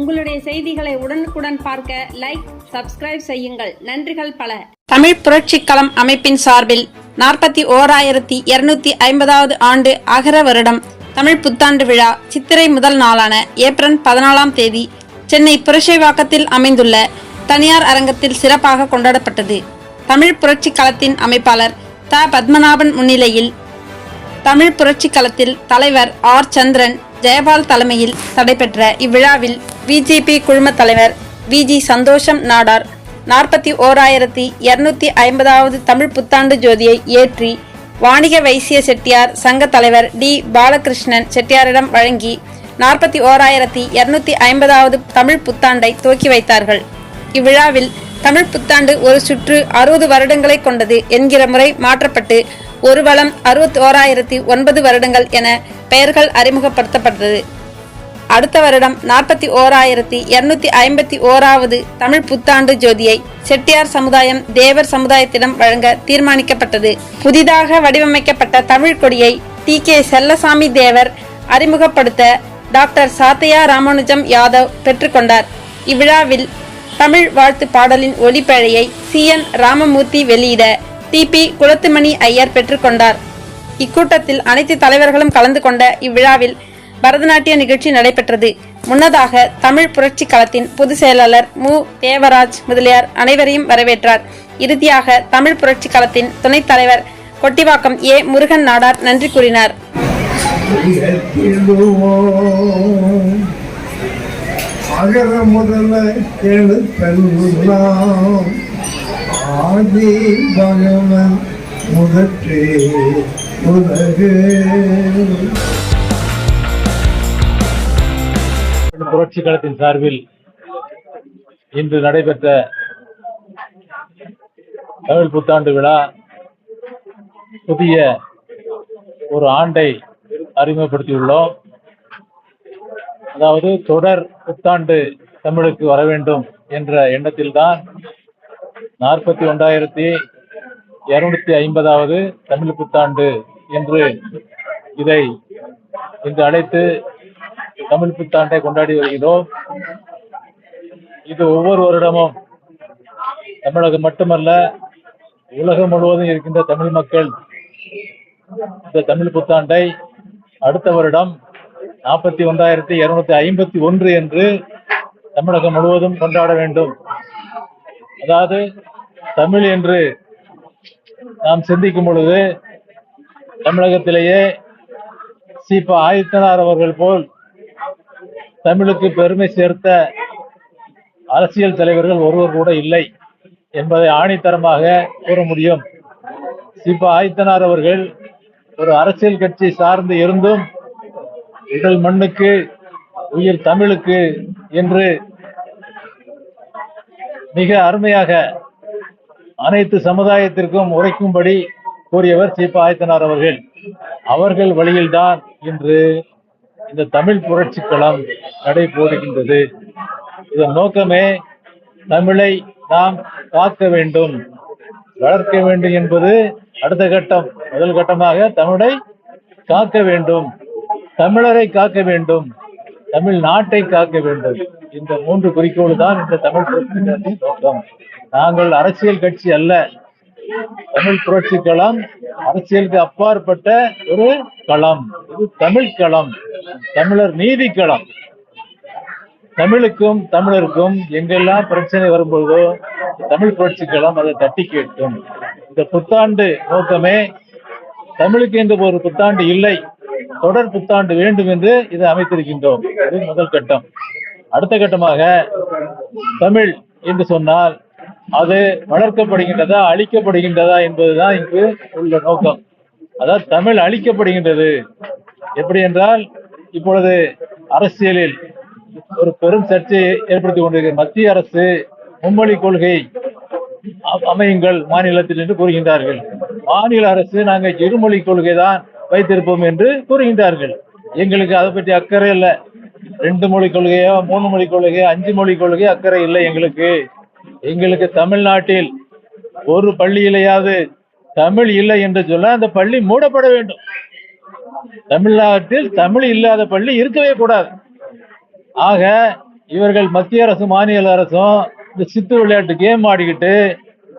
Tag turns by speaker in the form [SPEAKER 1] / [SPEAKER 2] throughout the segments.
[SPEAKER 1] உங்களுடைய செய்திகளை உடனுக்குடன் பார்க்க லைக் சப்ஸ்கிரைப் செய்யுங்கள் நன்றிகள் பல தமிழ் புரட்சிக்களம் அமைப்பின் சார்பில் நாற்பத்தி ஓராயிரத்தி இருநூத்தி ஐம்பதாவது ஆண்டு அகர வருடம் தமிழ் புத்தாண்டு விழா சித்திரை முதல் நாளான ஏப்ரல் பதினாலாம் தேதி சென்னை புரட்சைவாக்கத்தில் அமைந்துள்ள தனியார் அரங்கத்தில் சிறப்பாக கொண்டாடப்பட்டது தமிழ் புரட்சி களத்தின் அமைப்பாளர் த பத்மநாபன் முன்னிலையில் தமிழ் புரட்சி களத்தில் தலைவர் ஆர் சந்திரன் ஜெயபால் தலைமையில் நடைபெற்ற இவ்விழாவில் பிஜேபி குழும தலைவர் விஜி சந்தோஷம் நாடார் நாற்பத்தி ஓராயிரத்தி இருநூத்தி ஐம்பதாவது தமிழ் புத்தாண்டு ஜோதியை ஏற்றி வாணிக வைசிய செட்டியார் சங்க தலைவர் டி பாலகிருஷ்ணன் செட்டியாரிடம் வழங்கி நாற்பத்தி ஓராயிரத்தி இருநூத்தி ஐம்பதாவது தமிழ் புத்தாண்டை துவக்கி வைத்தார்கள் இவ்விழாவில் தமிழ் புத்தாண்டு ஒரு சுற்று அறுபது வருடங்களை கொண்டது என்கிற முறை மாற்றப்பட்டு ஒரு வளம் அறுபத்தோராயிரத்தி ஒன்பது வருடங்கள் என பெயர்கள் அறிமுகப்படுத்தப்பட்டது அடுத்த வருடம் நாற்பத்தி ஓராயிரத்தி இருநூத்தி ஐம்பத்தி ஓராவது தமிழ் புத்தாண்டு ஜோதியை செட்டியார் சமுதாயம் தேவர் சமுதாயத்திடம் வழங்க தீர்மானிக்கப்பட்டது புதிதாக வடிவமைக்கப்பட்ட தமிழ் கொடியை டி கே செல்லசாமி தேவர் அறிமுகப்படுத்த டாக்டர் சாத்தையா ராமானுஜம் யாதவ் பெற்றுக்கொண்டார் இவ்விழாவில் தமிழ் வாழ்த்து பாடலின் ஒளிப்பழையை சி என் ராமமூர்த்தி வெளியிட டிபி குளத்துமணி ஐயர் பெற்றுக்கொண்டார் இக்கூட்டத்தில் அனைத்து தலைவர்களும் கலந்து கொண்ட இவ்விழாவில் பரதநாட்டிய நிகழ்ச்சி நடைபெற்றது முன்னதாக தமிழ் புரட்சி களத்தின் பொதுச் செயலாளர் மு தேவராஜ் முதலியார் அனைவரையும் வரவேற்றார் இறுதியாக தமிழ் புரட்சி களத்தின் துணைத் தலைவர் கொட்டிவாக்கம் ஏ முருகன் நாடார் நன்றி கூறினார் அகர
[SPEAKER 2] ஆதி பகவன் முதற்றே உலகு புரட்சி கழகத்தின் சார்பில் இன்று நடைபெற்ற தமிழ் புத்தாண்டு விழா புதிய ஒரு ஆண்டை அறிமுகப்படுத்தியுள்ளோம் அதாவது தொடர் புத்தாண்டு தமிழுக்கு வர வேண்டும் என்ற எண்ணத்தில்தான் நாற்பத்தி ஒன்றாயிரத்தி இருநூத்தி ஐம்பதாவது தமிழ் புத்தாண்டு என்று இதை இன்று அழைத்து தமிழ் புத்தாண்டை கொண்டாடி வருகிறோம் இது ஒவ்வொரு வருடமும் தமிழகம் மட்டுமல்ல உலகம் முழுவதும் இருக்கின்ற தமிழ் மக்கள் இந்த தமிழ் புத்தாண்டை அடுத்த வருடம் நாற்பத்தி ஒன்றாயிரத்தி இருநூத்தி ஐம்பத்தி ஒன்று என்று தமிழகம் முழுவதும் கொண்டாட வேண்டும் அதாவது தமிழ் என்று நாம் சிந்திக்கும் பொழுது தமிழகத்திலேயே சிபா ஆதித்தனார் அவர்கள் போல் தமிழுக்கு பெருமை சேர்த்த அரசியல் தலைவர்கள் ஒருவர் கூட இல்லை என்பதை ஆணித்தரமாக கூற முடியும் சிபா ஆதித்தனார் அவர்கள் ஒரு அரசியல் கட்சி சார்ந்து இருந்தும் உடல் மண்ணுக்கு உயிர் தமிழுக்கு என்று மிக அருமையாக அனைத்து சமுதாயத்திற்கும் உரைக்கும்படி கூறியவர் சீப்பா ஆயத்தனார் அவர்கள் அவர்கள் வழியில்தான் இன்று இந்த தமிழ் புரட்சி களம் நடைபோடுகின்றது இதன் நோக்கமே தமிழை நாம் காக்க வேண்டும் வளர்க்க வேண்டும் என்பது அடுத்த கட்டம் முதல் கட்டமாக தமிழை காக்க வேண்டும் தமிழரை காக்க வேண்டும் தமிழ் நாட்டை காக்க வேண்டும் இந்த மூன்று குறிக்கோள் தான் இந்த தமிழ் புரட்சி நோக்கம் நாங்கள் அரசியல் கட்சி அல்ல தமிழ் புரட்சி களம் அரசியலுக்கு அப்பாற்பட்ட ஒரு களம் இது தமிழ் களம் தமிழர் நீதி களம் தமிழுக்கும் தமிழருக்கும் எங்கெல்லாம் பிரச்சனை வரும்போதோ தமிழ் புரட்சி களம் அதை தட்டி கேட்கும் இந்த புத்தாண்டு நோக்கமே தமிழுக்கு என்று ஒரு புத்தாண்டு இல்லை தொடர் புத்தாண்டு வேண்டும் என்று இதை அமைத்திருக்கின்றோம் இது முதல் கட்டம் அடுத்த கட்டமாக தமிழ் என்று சொன்னால் அது வளர்க்கப்படுகின்றதா அழிக்கப்படுகின்றதா என்பதுதான் இங்கு உள்ள நோக்கம் அதாவது தமிழ் அழிக்கப்படுகின்றது எப்படி என்றால் இப்பொழுது அரசியலில் ஒரு பெரும் சர்ச்சையை ஏற்படுத்தி கொண்டிருக்கிற மத்திய அரசு மும்மொழி கொள்கை அமையுங்கள் மாநிலத்தில் என்று கூறுகின்றார்கள் மாநில அரசு நாங்கள் இருமொழி கொள்கை தான் வைத்திருப்போம் என்று கூறுகின்றார்கள் எங்களுக்கு அதை பற்றி அக்கறை இல்லை ரெண்டு மொழி கொள்கையோ மூணு மொழி கொள்கையோ அஞ்சு மொழி கொள்கையோ அக்கறை இல்லை எங்களுக்கு எங்களுக்கு தமிழ்நாட்டில் ஒரு பள்ளியிலேயாவது தமிழ் இல்லை என்று சொல்ல அந்த பள்ளி மூடப்பட வேண்டும் தமிழ்நாட்டில் தமிழ் இல்லாத பள்ளி இருக்கவே கூடாது ஆக இவர்கள் மத்திய அரசு மாநில அரசும் இந்த சித்து விளையாட்டு கேம் ஆடிக்கிட்டு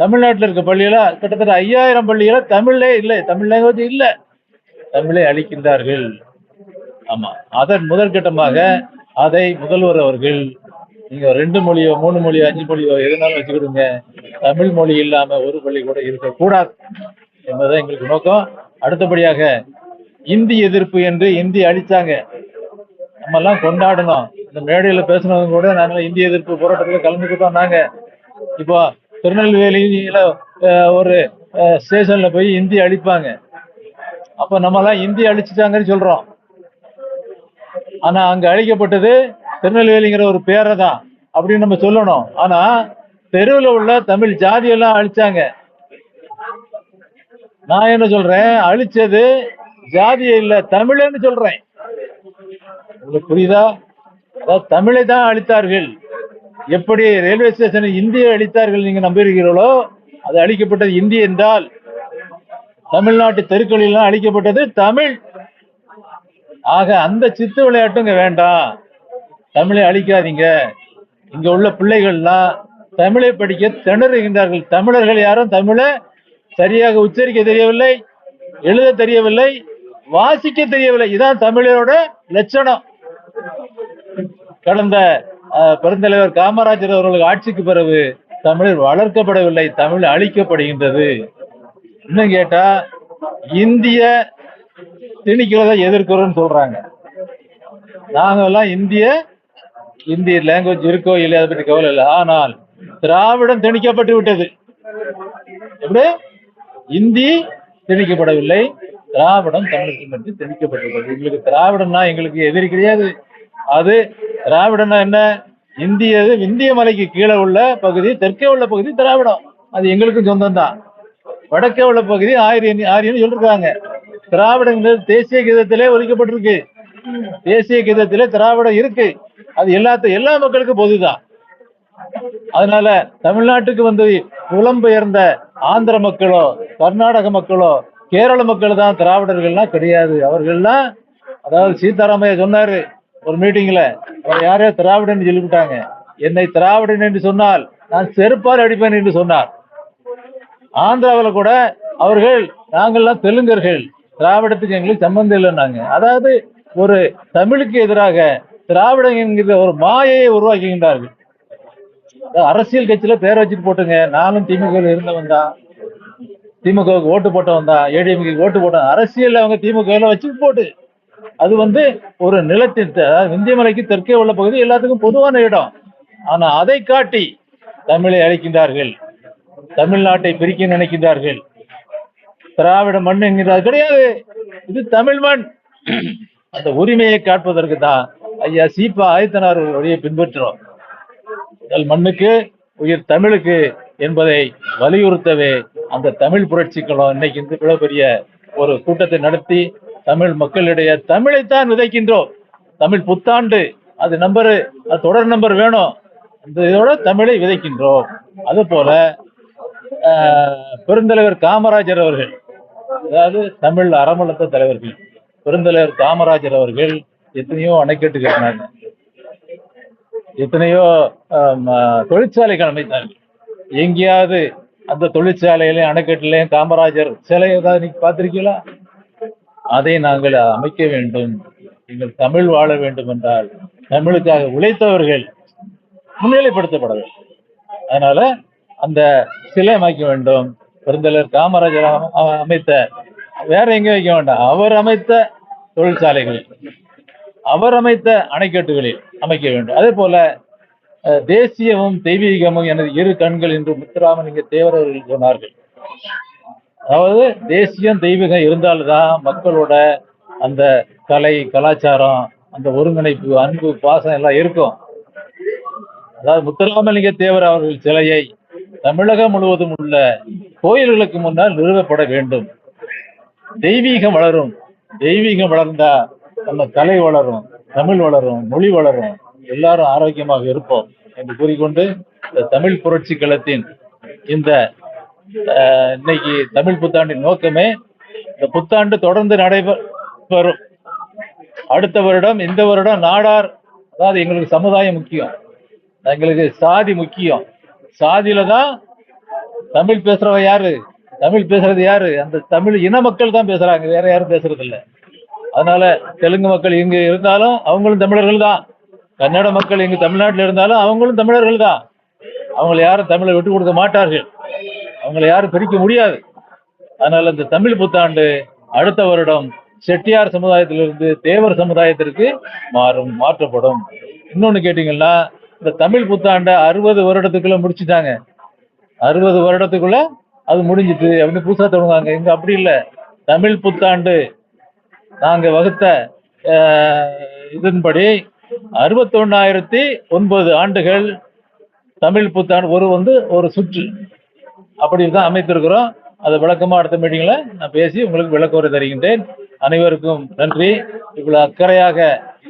[SPEAKER 2] தமிழ்நாட்டில் இருக்க பள்ளியில கிட்டத்தட்ட ஐயாயிரம் பள்ளிகளை தமிழ்லே இல்லை தமிழ் லாங்குவேஜ் இல்லை தமிழை அழிக்கின்றார்கள் ஆமா அதன் முதற்கட்டமாக அதை முதல்வர் அவர்கள் நீங்க ரெண்டு மொழியோ மூணு மொழியோ அஞ்சு மொழியோ எதுனாலும் வச்சுக்கிடுங்க தமிழ் மொழி இல்லாம ஒரு பள்ளி கூட இருக்கக்கூடாது என்பதை எங்களுக்கு நோக்கம் அடுத்தபடியாக இந்தி எதிர்ப்பு என்று இந்தி அழிச்சாங்க நம்ம எல்லாம் கொண்டாடணும் இந்த மேடையில பேசினவங்க கூட நாங்கள் இந்திய எதிர்ப்பு போராட்டத்துல கலந்துக்கிட்டோம் நாங்க இப்போ திருநெல்வேலியில ஒரு ஸ்டேஷன்ல போய் இந்தி அழிப்பாங்க அப்ப நம்ம எல்லாம் இந்தி அழிச்சிட்டாங்கன்னு சொல்றோம் ஆனா அங்க அழைக்கப்பட்டது திருநெல்வேலிங்கிற ஒரு பேரை தான் அப்படின்னு நம்ம சொல்லணும் ஆனா தெருவில் உள்ள தமிழ் ஜாதியெல்லாம் அழிச்சாங்க நான் என்ன சொல்றேன் அழிச்சது ஜாதி இல்ல தமிழன்னு சொல்றேன் உங்களுக்கு புரியுதா அதாவது தமிழை தான் அழித்தார்கள் எப்படி ரயில்வே ஸ்டேஷனை இந்தியை அழித்தார்கள் நீங்க நம்புகிறீர்களோ அது அழிக்கப்பட்டது இந்தி என்றால் தமிழ்நாட்டு தெருக்களிலாம் அழிக்கப்பட்டது தமிழ் ஆக அந்த சித்து விளையாட்டுங்க வேண்டாம் தமிழை அழிக்காதீங்க இங்க உள்ள பிள்ளைகள்லாம் தமிழை படிக்க திணறுகின்றார்கள் தமிழர்கள் யாரும் தமிழை சரியாக உச்சரிக்க தெரியவில்லை எழுத தெரியவில்லை வாசிக்க தெரியவில்லை இதான் தமிழரோட லட்சணம் கடந்த பெருந்தலைவர் காமராஜர் அவர்களுக்கு ஆட்சிக்கு பிறகு தமிழர் வளர்க்கப்படவில்லை தமிழ் அழிக்கப்படுகின்றது இன்னும் கேட்டா இந்திய திணிக்கல தான் சொல்றாங்க நாங்கெல்லாம் இந்திய இந்திய லாங்குவேஜ் இருக்கோ இல்லையா அதை பற்றி கவலை இல்லை ஆனால் திராவிடம் திணிக்கப்பட்டு விட்டது எப்படி இந்தி திணிக்கப்படவில்லை திராவிடம் தமிழ் என்று திணிக்கப்பட்டுள்ளது எங்களுக்கு திராவிடம்னா எங்களுக்கு எதிரி கிடையாது அது திராவிடம்னா என்ன இந்திய இந்திய மலைக்கு கீழே உள்ள பகுதி தெற்கே உள்ள பகுதி திராவிடம் அது எங்களுக்கும் சொந்தம் தான் வடக்கே உள்ள பகுதி ஆரியன் ஆரியன்னு சொல்லிருக்காங்க திராவிடங்கிறது தேசிய கீதத்திலே ஒழிக்கப்பட்டிருக்கு தேசிய கீதத்திலே திராவிடம் இருக்கு அது எல்லாத்த எல்லா மக்களுக்கும் பொதுதான் அதனால தமிழ்நாட்டுக்கு வந்து புலம்பெயர்ந்த ஆந்திர மக்களோ கர்நாடக மக்களோ கேரள மக்கள் தான் திராவிடர்கள்லாம் கிடையாது அவர்கள்லாம் அதாவது சீதாராமையா சொன்னாரு ஒரு மீட்டிங்ல அவர் யாரையோ திராவிடன் சொல்லிவிட்டாங்க என்னை திராவிடன் என்று சொன்னால் நான் செருப்பால் அடிப்பேன் என்று சொன்னார் ஆந்திராவில் கூட அவர்கள் நாங்கள்லாம் தெலுங்கர்கள் திராவிடத்துக்கு எங்களுக்கு சம்பந்தம் இல்லைன்னாங்க அதாவது ஒரு தமிழுக்கு எதிராக திராவிடம் என்கிற ஒரு மாயையை உருவாக்குகின்றார்கள் அரசியல் கட்சியில பேர் வச்சுட்டு போட்டுங்க நானும் திமுக இருந்தவன் தான் திமுக ஓட்டு போட்டவன் தான் ஏடிஎம்கே ஓட்டு போட்டவன் அரசியல் அவங்க திமுக வச்சு போட்டு அது வந்து ஒரு நிலத்தின் அதாவது விந்தியமலைக்கு தெற்கே உள்ள பகுதி எல்லாத்துக்கும் பொதுவான இடம் ஆனா அதை காட்டி தமிழை அழைக்கின்றார்கள் தமிழ்நாட்டை பிரிக்க நினைக்கின்றார்கள் திராவிட மண் என்கிற கிடையாது இது தமிழ் மண் அந்த உரிமையை காட்பதற்கு தான் ஐயா சீப்பா ஆயத்தனார் வழியை பின்பற்றுறோம் உடல் மண்ணுக்கு உயிர் தமிழுக்கு என்பதை வலியுறுத்தவே அந்த தமிழ் புரட்சிகளும் இன்னைக்கு இந்த இவ்வளவு பெரிய ஒரு கூட்டத்தை நடத்தி தமிழ் மக்களிடையே தமிழைத்தான் விதைக்கின்றோம் தமிழ் புத்தாண்டு அது நம்பரு அது தொடர் நம்பர் வேணும் இந்த இதோட தமிழை விதைக்கின்றோம் அது போல பெருந்தலைவர் காமராஜர் அவர்கள் அதாவது தமிழ் அறமளத்த தலைவர்கள் பெருந்தலைவர் காமராஜர் அவர்கள் எத்தனையோ அணைக்கட்டு கட்டினாங்க எத்தனையோ தொழிற்சாலைகள் அமைத்தாங்க எங்கேயாவது அந்த தொழிற்சாலையிலையும் அணைக்கட்டிலையும் காமராஜர் சிலை ஏதாவது நீ பார்த்திருக்கீங்களா அதை நாங்கள் அமைக்க வேண்டும் எங்கள் தமிழ் வாழ வேண்டும் என்றால் தமிழுக்காக உழைத்தவர்கள் முன்னிலைப்படுத்தப்பட வேண்டும் அதனால அந்த சிலை அமைக்க வேண்டும் பெருந்தலைவர் காமராஜர் அமைத்த வேற எங்கேயும் வைக்க வேண்டாம் அவர் அமைத்த தொழிற்சாலைகளில் அவர் அமைத்த அணைக்கட்டுகளில் அமைக்க வேண்டும் அதே போல தேசியமும் தெய்வீகமும் எனது இரு கண்கள் என்று முத்துராமலிங்க தேவரவர்கள் சொன்னார்கள் அதாவது தேசியம் தெய்வீகம் இருந்தால்தான் மக்களோட அந்த கலை கலாச்சாரம் அந்த ஒருங்கிணைப்பு அன்பு பாசம் எல்லாம் இருக்கும் அதாவது முத்துராமலிங்க தேவர் அவர்கள் சிலையை தமிழகம் முழுவதும் உள்ள கோயில்களுக்கு முன்னால் நிறுவப்பட வேண்டும் தெய்வீகம் வளரும் தெய்வீகம் வளர்ந்தா நம்ம கலை வளரும் தமிழ் வளரும் மொழி வளரும் எல்லாரும் ஆரோக்கியமாக இருப்போம் என்று கூறிக்கொண்டு இந்த தமிழ் புரட்சி களத்தின் இந்த இன்னைக்கு தமிழ் புத்தாண்டின் நோக்கமே இந்த புத்தாண்டு தொடர்ந்து நடைபெறும் அடுத்த வருடம் இந்த வருடம் நாடார் அதாவது எங்களுக்கு சமுதாயம் முக்கியம் எங்களுக்கு சாதி முக்கியம் சாதியில தான் தமிழ் பேசுறவ யாரு தமிழ் பேசுறது யாரு அந்த தமிழ் இன மக்கள் தான் பேசுறாங்க வேற யாரும் பேசுறது இல்லை அதனால தெலுங்கு மக்கள் இங்க இருந்தாலும் அவங்களும் தமிழர்கள் தான் கன்னட மக்கள் இங்க தமிழ்நாட்டில் இருந்தாலும் அவங்களும் தமிழர்கள் தான் அவங்களை யாரும் தமிழை விட்டு கொடுக்க மாட்டார்கள் அவங்களை யாரும் பிரிக்க முடியாது அதனால இந்த தமிழ் புத்தாண்டு அடுத்த வருடம் செட்டியார் சமுதாயத்திலிருந்து தேவர் சமுதாயத்திற்கு மாறும் மாற்றப்படும் இன்னொன்று கேட்டீங்கன்னா இந்த தமிழ் புத்தாண்டை அறுபது வருடத்துக்குள்ள முடிச்சுட்டாங்க அறுபது வருடத்துக்குள்ள அது முடிஞ்சிட்டு அப்படின்னு புதுசாக தொடங்குவாங்க இங்க அப்படி இல்லை தமிழ் புத்தாண்டு நாங்கள் வகுத்த இதன்படி அறுபத்தொன்னாயிரத்தி ஒன்பது ஆண்டுகள் தமிழ் புத்தாண்டு ஒரு வந்து ஒரு சுற்று அப்படி தான் அமைத்திருக்கிறோம் அதை விளக்கமாக அடுத்த மீட்டிங்கில் நான் பேசி உங்களுக்கு விளக்கம் தருகின்றேன் அனைவருக்கும் நன்றி இவ்வளோ அக்கறையாக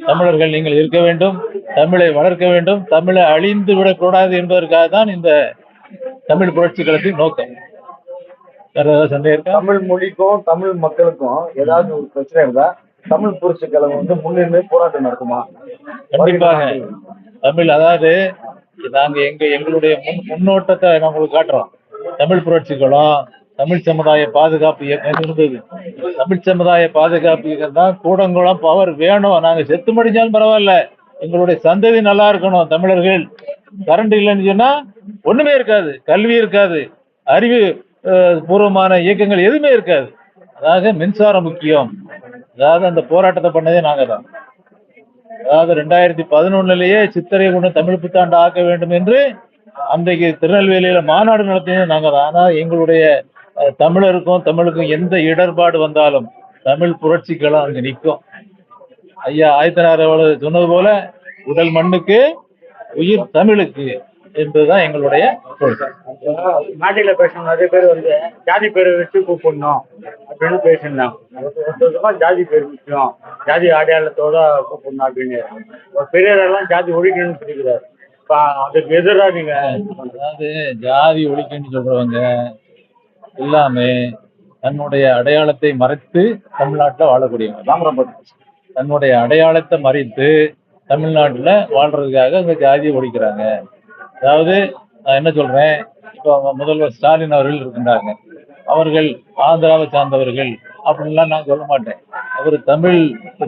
[SPEAKER 2] தமிழர்கள் நீங்கள் இருக்க வேண்டும் தமிழை வளர்க்க வேண்டும் தமிழை அழிந்து விடக்கூடாது என்பதற்காக தான் இந்த தமிழ் புரட்சி களத்தின் நோக்கம் தமிழ் மொழிக்கும் தமிழ் மக்களுக்கும் ஏதாவது ஒரு பிரச்சனை இருந்தா தமிழ் புரட்சி கழகம் வந்து முன்னின்று போராட்டம் நடக்குமா கண்டிப்பாக தமிழ் அதாவது நாங்க எங்க எங்களுடைய முன் முன்னோட்டத்தை நான் உங்களுக்கு காட்டுறோம் தமிழ் புரட்சிகளும் தமிழ் சமுதாய பாதுகாப்பு இயக்கம் இருந்தது தமிழ் சமுதாய பாதுகாப்பு இயக்கம் தான் கூடங்குளம் பவர் வேணும் நாங்க செத்து முடிஞ்சாலும் பரவாயில்ல எங்களுடைய சந்ததி நல்லா இருக்கணும் தமிழர்கள் கரண்ட் இல்லைன்னு சொன்னா ஒண்ணுமே இருக்காது கல்வி இருக்காது அறிவு பூர்வமான இயக்கங்கள் எதுவுமே இருக்காது அதாவது மின்சாரம் முக்கியம் அதாவது அந்த போராட்டத்தை பண்ணதே நாங்க தான் அதாவது ரெண்டாயிரத்தி பதினொன்னுலயே சித்திரை கொண்டு தமிழ் புத்தாண்டு ஆக்க வேண்டும் என்று அன்றைக்கு திருநெல்வேலியில மாநாடு நடத்தினது நாங்க தான் ஆனா எங்களுடைய தமிழருக்கும் தமிழுக்கும் எந்த இடர்பாடு வந்தாலும் தமிழ் புரட்சிகளும் அங்கு நிற்கும் ஐயா ஆயத்தனார் அவர்கள் சொன்னது போல உடல் மண்ணுக்கு உயிர் தமிழுக்கு என்பதுதான் எங்களுடைய
[SPEAKER 3] நாட்டில பேசணும் நிறைய பேர் வந்து ஜாதி பேரை வச்சு கூப்பிடணும் அப்படின்னு பேசியிருந்தாங்க ஜாதி பேர் முக்கியம் ஜாதி அடையாளத்தோட கூப்பிடணும் அப்படின்னு பெரியரெல்லாம் ஜாதி ஒழிக்கணும்னு சொல்லிக்கிறாரு அதுக்கு எதிராக நீங்க அதாவது
[SPEAKER 2] ஜாதி ஒழிக்கணும்னு சொல்றவங்க எல்லாமே தன்னுடைய அடையாளத்தை மறைத்து தமிழ்நாட்டில் வாழக்கூடியவங்க தாமிரபரணி தன்னுடைய அடையாளத்தை மறைத்து தமிழ்நாட்டில் வாழ்றதுக்காக இந்த ஜாதியை ஒழிக்கிறாங்க அதாவது நான் என்ன சொல்றேன் இப்போ முதல்வர் ஸ்டாலின் அவர்கள் இருக்கின்றாங்க அவர்கள் ஆந்திராவை சார்ந்தவர்கள் அப்படின்லாம் நான் சொல்ல மாட்டேன் அவர் தமிழ்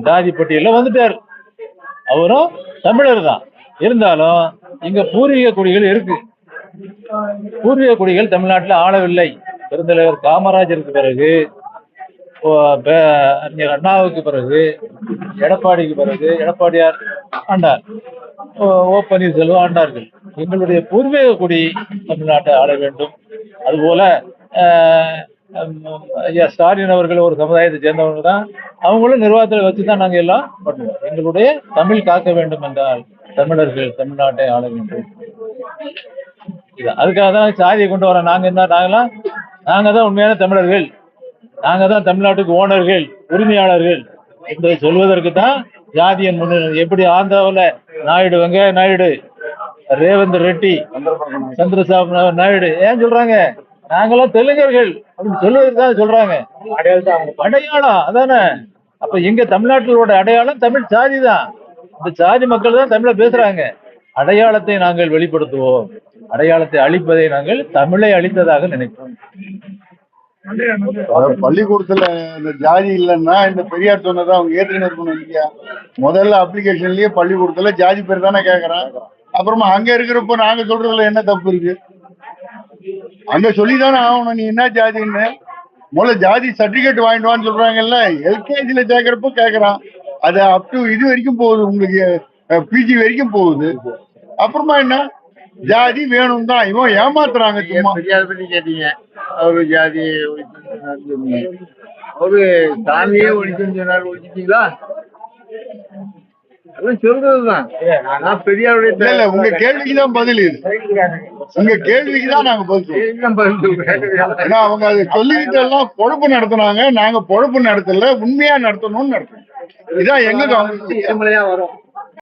[SPEAKER 2] ஜாதி பட்டியலில் வந்துட்டார் அவரும் தமிழர் தான் இருந்தாலும் இங்க பூர்வீக குடிகள் இருக்கு பூர்வீக குடிகள் தமிழ்நாட்டில் ஆளவில்லை பெருந்தலைவர் காமராஜருக்கு பிறகு அறிஞர் அண்ணாவுக்கு பிறகு எடப்பாடிக்கு பிறகு எடப்பாடியார் ஆண்டார் ஓ பன்னீர்செல்வம் ஆண்டார்கள் எங்களுடைய பூர்வீக குடி தமிழ்நாட்டை ஆட வேண்டும் அதுபோல ஸ்டாலின் அவர்கள் ஒரு சமுதாயத்தை சேர்ந்தவங்க தான் அவங்களும் நிர்வாகத்தில் வச்சு தான் நாங்கள் எல்லாம் பண்ணுவோம் எங்களுடைய தமிழ் காக்க வேண்டும் என்றால் தமிழர்கள் தமிழ்நாட்டை ஆள வேண்டும் அதுக்காக தான் சாதியை கொண்டு வர நாங்கள் என்ன நாங்களாம் நாங்க தான் உண்மையான தமிழர்கள் நாங்க தான் தமிழ்நாட்டுக்கு ஓனர்கள் உரிமையாளர்கள் என்பதை சொல்வதற்கு தான் ஜாதியன் முன்னணி எப்படி ஆந்திராவில் நாயுடு வெங்கைய நாயுடு ரேவந்த் ரெட்டி சந்திரசாபு நாயுடு ஏன் சொல்றாங்க நாங்களாம் தெலுங்கர்கள் அப்படின்னு சொல்வதற்கு தான் சொல்றாங்க அடையாளம் அதானே அப்ப எங்க தமிழ்நாட்டிலோட அடையாளம் தமிழ் சாதி தான் இந்த சாதி மக்கள் தான் தமிழ பேசுறாங்க அடையாளத்தை நாங்கள் வெளிப்படுத்துவோம் அடையாளத்தை அழிப்பதை நாங்கள் தமிழை அழித்ததாக நினைப்போம் பள்ளிக்கூடத்துல இந்த ஜாதி இல்லைன்னா இந்த பெரியார் சொன்னதை அவங்க ஏற்றுன்னு இல்லையா முதல்ல அப்ளிகேஷன்லயே பள்ளிக்கூடத்துல ஜாதி பேர் தானே கேக்குறேன் அப்புறமா அங்க இருக்கிறப்போ நாங்க சொல்றதுல என்ன தப்பு இருக்கு அங்க சொல்லிதானே ஆகணும் நீ என்ன ஜாதின்னு முதல்ல ஜாதி சர்டிபிகேட் வாங்கிடுவான்னு சொல்றாங்கல்ல எல்கேஜில கேக்குறப்ப கேக்குறான் அது அப் டு இது வரைக்கும் போகுது உங்களுக்கு பிஜி வரைக்கும் போகுது அப்புறமா என்ன ஜாதி வேணும் தான் இவன் ஏமாத்துறாங்க சும்மா தெரியாத பத்தி கேட்டீங்க அவரு ஜாதி அவரு சாமியே ஒழிச்சுன்னு சொன்னார் ஒழிச்சிட்டீங்களா சொல்றதுதான் உங்க பதில் நாங்க பதில் ஏன்னா அவங்க பொழப்பு நடத்தினாங்க நாங்க பொழப்பு நடத்தல உண்மையா நடத்தணும்னு நடத்தணும் இதான் எங்க வரும்